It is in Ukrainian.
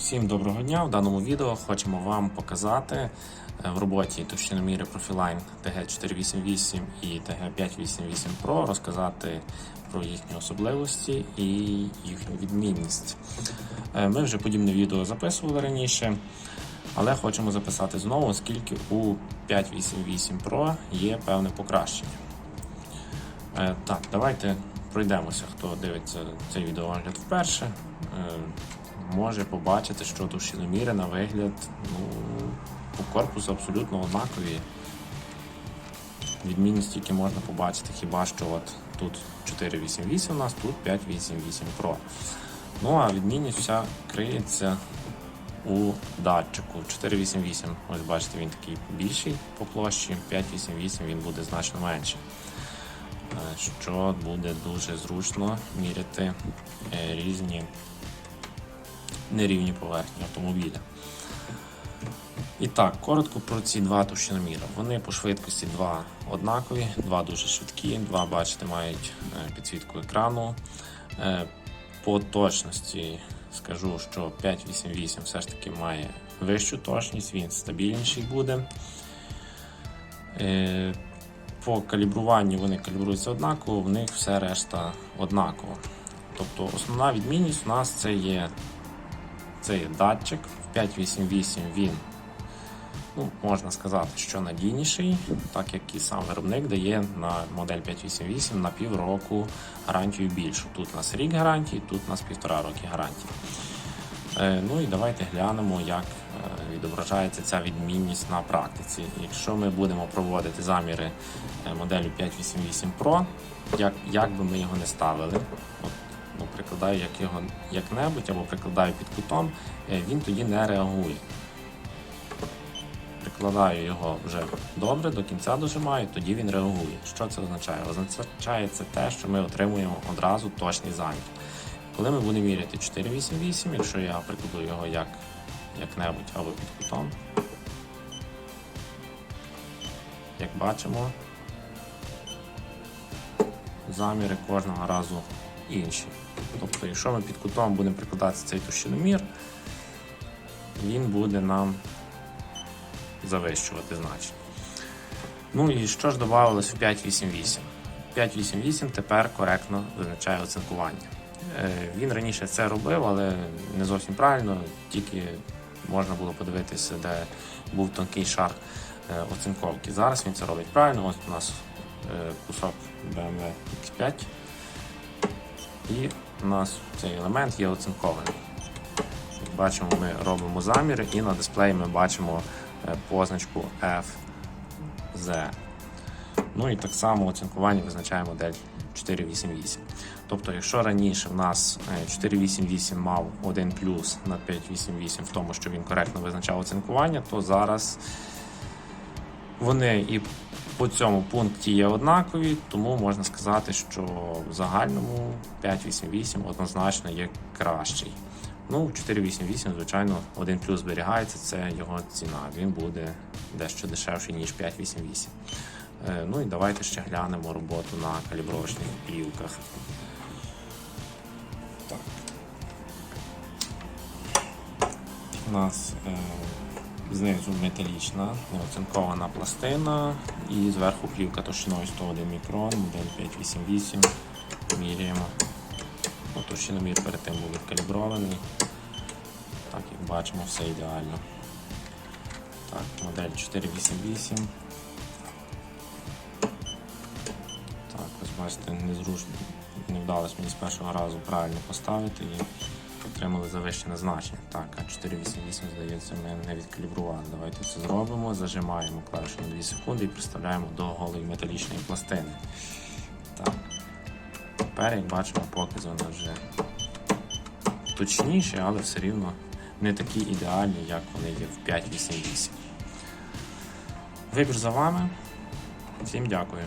Всім доброго дня! В даному відео хочемо вам показати е, в роботі товщиноміри Profiline TG488 і TG588 Pro, розказати про їхні особливості і їхню відмінність. Е, Ми вже подібне відео записували раніше, але хочемо записати знову, оскільки у 588 Pro є певне покращення. Е, Так, давайте пройдемося, хто дивиться цей відеоогляд вперше. Може побачити, що товщиноміри на вигляд ну, по корпусу абсолютно однакові. Відмінність тільки можна побачити, хіба що от тут 488 у нас, тут 588 Pro. Ну а відмінність вся криється у датчику. 488, ось бачите, він такий більший по площі, 588 він буде значно менший. Е, Що буде дуже зручно міряти е, різні нерівні поверхні автомобіля. І так, коротко про ці два товщиноміри. Вони по швидкості два однакові, два дуже швидкі, два, бачите, мають е, підсвітку екрану. Е, По точності скажу, що 588 все ж таки має вищу точність, він стабільніший буде. Е, По калібруванню вони калібруються однаково, в них все решта однаково. Тобто основна відмінність у нас це є це є датчик. В 588 він, ну, можна сказати, що надійніший, так як і сам виробник дає на модель 588 на півроку гарантію більшу. Тут у нас рік гарантії, тут у нас півтора роки гарантії. Е, Ну і давайте глянемо, як е, відображається ця відмінність на практиці. Якщо ми будемо проводити заміри е, моделі 588 Pro, як, як би ми його не ставили, от, ну, прикладаю як його як-небудь або прикладаю під кутом, е, він тоді не реагує. Прикладаю його вже добре, до кінця дожимаю, тоді він реагує. Що це означає? Означає це те, що ми отримуємо одразу точний замір. Коли ми будемо міряти 488, якщо я прикладу його як, як-небудь або під кутом, як бачимо, заміри кожного разу інші. Тобто, якщо ми під кутом будемо прикладати цей товщиномір, він буде нам завищувати значення. Ну і що ж додавалось в 588? 588 тепер коректно визначає оцинкування. Е, Він раніше це робив, але не зовсім правильно, тільки можна було подивитися, де був тонкий шар е, оцинковки. Зараз він це робить правильно. Ось у нас е, кусок BMW X5. І у нас цей елемент є оцинкований. Бачимо, ми робимо заміри і на дисплеї ми бачимо е, позначку FZ. Ну і так само оцінкування визначає модель 488. Тобто, якщо раніше в нас е, 488 мав один плюс на 588 в тому, що він коректно визначав оцінкування, то зараз вони і по цьому пункті є однакові, тому можна сказати, що в загальному 588 однозначно є кращий. Ну, 488, звичайно, один плюс зберігається, це його ціна. Він буде дещо дешевший, ніж 588. Е, Ну і давайте ще глянемо роботу на калібровочних плівках. Так. У нас е, знизу металічна неоцинкована пластина і зверху плівка товщиною 101 мікрон, модель 588. Міряємо. Товщиномір перед тим був відкалібрований. Так, як бачимо, все ідеально. Так, модель 488. Так, ось бачите, незручно, не вдалося мені з першого разу правильно поставити і отримали завищене значення. Так, а 488, здається, ми не відкалібрували. Давайте це зробимо, зажимаємо клавішу на 2 секунди і приставляємо до голої металічної пластини. Так. Тепер, як бачимо, покази вони вже точніші, але все рівно не такі ідеальні, як вони є в 588. Вибір за вами. Всім дякую.